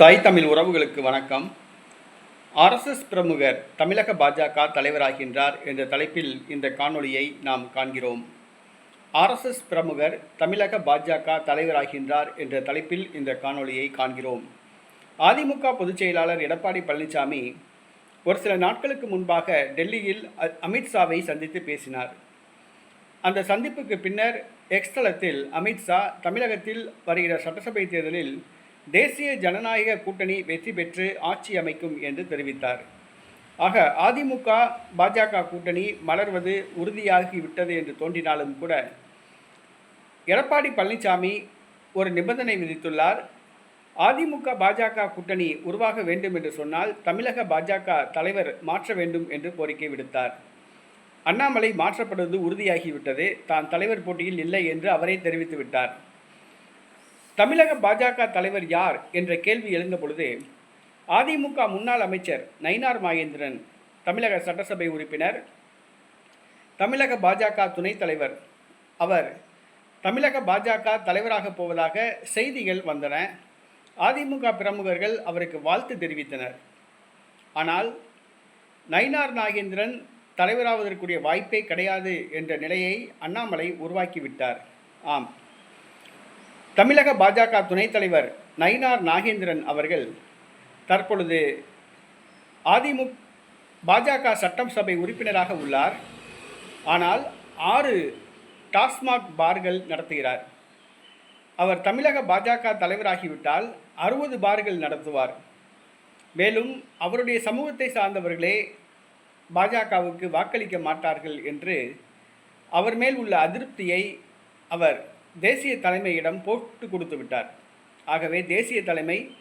தாய் தமிழ் உறவுகளுக்கு வணக்கம். ஆர்எஸ்எஸ் பிரமுகர் தமிழக பாஜக தலைவராகின்றார் என்ற தலைப்பில் இந்த காணொளியை நாம் காண்கிறோம். ஆர்எஸ்எஸ் பிரமுகர் தமிழக பாஜக தலைவராகின்றார் என்ற தலைப்பில் இந்த காணொளியை காண்கிறோம். அதிமுக பொதுச் செயலாளர் எடப்பாடி பழனிசாமி ஒரு சில நாட்களுக்கு முன்பாக டெல்லியில் அமித்ஷாவை சந்தித்து பேசினார். அந்த சந்திப்புக்கு பின்னர் எக்ஸ்தலத்தில் அமித்ஷா தமிழகத்தில் வருகிற சட்டசபை தேர்தலில் தேசிய ஜனநாயக கூட்டணி வெற்றி பெற்று ஆட்சி அமைக்கும் என்று தெரிவித்தார். ஆக அதிமுக பாஜக கூட்டணி மலர்வது உறுதியாகிவிட்டது என்று தோன்றினாலும் கூட எடப்பாடி பழனிசாமி ஒரு நிபந்தனை விதித்துள்ளார். அதிமுக பாஜக கூட்டணி உருவாக வேண்டும் என்று சொன்னால் தமிழக பாஜக தலைவர் மாற்ற வேண்டும் என்று கோரிக்கை விடுத்தார். அண்ணாமலை மாற்றப்படுவது உறுதியாகிவிட்டது. தான் தலைவர் போட்டியில் இல்லை என்று அவரே தெரிவித்து விட்டார் தமிழக பாஜக தலைவர் யார் என்ற கேள்வி எழுந்த பொழுது அதிமுக முன்னாள் அமைச்சர் நயினார் மாகேந்திரன் தமிழக சட்டசபை உறுப்பினர் தமிழக பாஜக துணைத் தலைவர். அவர் தமிழக பாஜக தலைவராக போவதாக செய்திகள் வந்தன. அதிமுக பிரமுகர்கள் அவருக்கு வாழ்த்து தெரிவித்தனர். ஆனால் நயினார் நாகேந்திரன் தலைவராவதற்குரிய வாய்ப்பே கிடையாது என்ற நிலையை அண்ணாமலை உருவாக்கிவிட்டார் ஆம். தமிழக பாஜக துணைத் தலைவர் நயினார் நாகேந்திரன் அவர்கள் தற்பொழுது அதிமு பாஜக சட்டசபை உறுப்பினராக உள்ளார். ஆனால் ஆறு டாஸ்மாக் பார்கள் நடத்துகிறார். அவர் தமிழக பாஜக தலைவராகிவிட்டால் அறுபது பார்கள் நடத்துவார். மேலும் அவருடைய சமூகத்தை சார்ந்தவர்களே பாஜகவுக்கு வாக்களிக்க மாட்டார்கள் என்று அவர் மேல் உள்ள அதிருப்தியை அவர் தேசிய தலைமையிடம் போட்டு கொடுத்து விட்டார். ஆகவே தேசிய தலைமை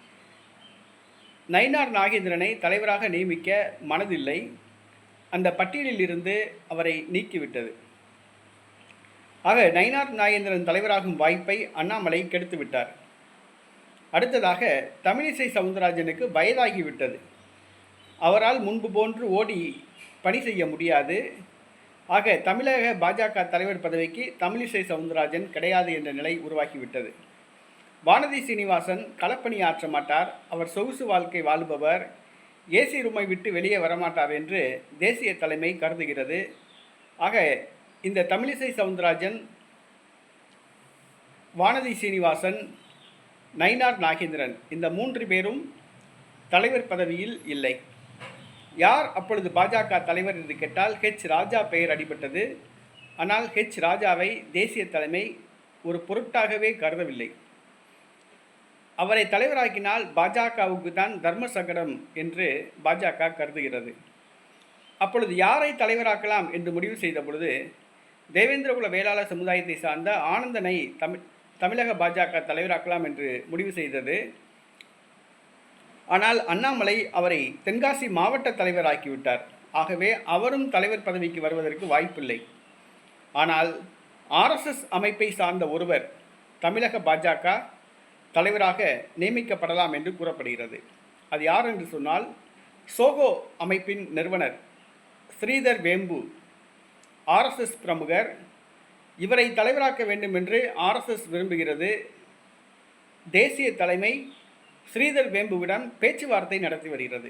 நயினார் நாகேந்திரனை தலைவராக நியமிக்க மனதில்லை. அந்த பட்டியலில் இருந்து அவரை நீக்கிவிட்டது. ஆக நயினார் நாகேந்திரன் தலைவராகும் வாய்ப்பை அண்ணாமலை கெடுத்து விட்டார் அடுத்ததாக தமிழிசை சவுந்தரராஜனுக்கு வயதாகிவிட்டது. அவரால் முன்பு போன்று ஓடி பணி செய்ய முடியாது. ஆக தமிழக பாஜக தலைவர் பதவிக்கு தமிழிசை சவுந்தரராஜன் கிடையாது என்ற நிலை உருவாகிவிட்டது. வானதி சீனிவாசன் களப்பணி ஆற்ற மாட்டார். அவர் சொகுசு வாழ்க்கை வாழுபவர். ஏசி ரூமை விட்டு வெளியே வரமாட்டார் என்று தேசிய தலைமை கருதுகிறது. ஆக இந்த தமிழிசை சவுந்தரராஜன் வானதி சீனிவாசன் நயினார் நாகேந்திரன் இந்த மூன்று பேரும் தலைவர் பதவியில் இல்லை. யார் அப்பொழுது பாஜக தலைவர் என்று கேட்டால் ஹெச் ராஜா பெயர் அடிபட்டது. ஆனால் ஹெச் ராஜாவை தேசிய தலைமை ஒரு பொருட்டாகவே கருதவில்லை. அவரை தலைவராக்கினால் பாஜகவுக்கு தான் தர்ம சங்கடம் என்று பாஜக கருதுகிறது. அப்பொழுது யாரை தலைவராக்கலாம் என்று முடிவு செய்த பொழுது தேவேந்திரகுல வேளாளர் சமுதாயத்தை சார்ந்த ஆனந்தனை தமிழ் தமிழக பாஜக தலைவராக்கலாம் என்று முடிவு செய்தது. ஆனால் அண்ணாமலை அவரை தென்காசி மாவட்ட தலைவராக்கிவிட்டார். ஆகவே அவரும் தலைவர் பதவிக்கு வருவதற்கு வாய்ப்பில்லை. ஆனால் ஆர்எஸ்எஸ் அமைப்பை சார்ந்த ஒருவர் தமிழக பாஜக தலைவராக நியமிக்கப்படலாம் என்று கூறப்படுகிறது. அது யார் என்று சொன்னால் சோகோ அமைப்பின் நிறுவனர் ஸ்ரீதர் வேம்பு. ஆர்எஸ்எஸ் பிரமுகர் இவரை தலைவராக்க வேண்டும் என்று ஆர்எஸ்எஸ் விரும்புகிறது. தேசிய தலைமை ஸ்ரீதர் வேம்புவிடம் பேச்சுவார்த்தை நடத்தி வருகிறது.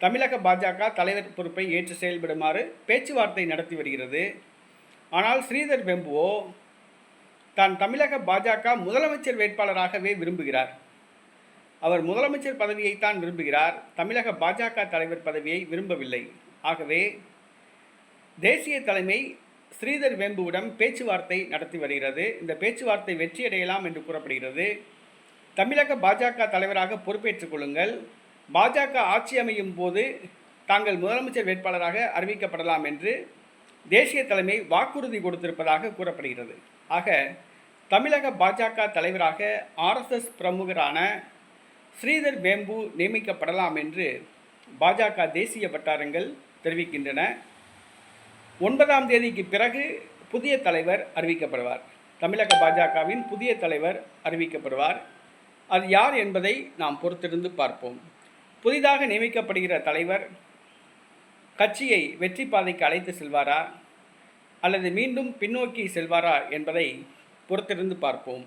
தமிழக பாஜக தலைவர் பொறுப்பை ஏற்று செயல்படுமாறு பேச்சுவார்த்தை நடத்தி வருகிறது. ஆனால் ஸ்ரீதர் வேம்புவோ தான் தமிழக பாஜக முதலமைச்சர் வேட்பாளராகவே விரும்புகிறார். அவர் முதலமைச்சர் பதவியைத்தான் விரும்புகிறார். தமிழக பாஜக தலைவர் பதவியை விரும்பவில்லை. ஆகவே தேசிய தலைமை ஸ்ரீதர் வேம்புவிடம் பேச்சுவார்த்தை நடத்தி வருகிறது. இந்த பேச்சுவார்த்தை வெற்றியடையலாம் என்று கூறப்படுகிறது. தமிழக பாஜக தலைவராக பொறுப்பேற்றுக் கொள்ளுங்கள். பாஜக ஆட்சி அமையும் போது தாங்கள் முதலமைச்சர் வேட்பாளராக அறிவிக்கப்படலாம் என்று தேசிய தலைமை வாக்குறுதி கொடுத்திருப்பதாக கூறப்படுகிறது. ஆக தமிழக பாஜக தலைவராக ஆர்எஸ்எஸ் பிரமுகரான ஸ்ரீதர் வேம்பு நியமிக்கப்படலாம் என்று பாஜக தேசிய வட்டாரங்கள் தெரிவிக்கின்றன. ஒன்பதாம் தேதிக்கு பிறகு புதிய தலைவர் அறிவிக்கப்படுவார். தமிழக பாஜகவின் புதிய தலைவர் அறிவிக்கப்படுவார். அது யார் என்பதை நாம் பொறுத்திருந்து பார்ப்போம். புதிதாக நியமிக்கப்படுகிற தலைவர் கட்சியை வெற்றி பாதைக்கு அழைத்து செல்வாரா? அல்லது மீண்டும் பின்னோக்கி செல்வாரா என்பதை பொறுத்திருந்து பார்ப்போம்.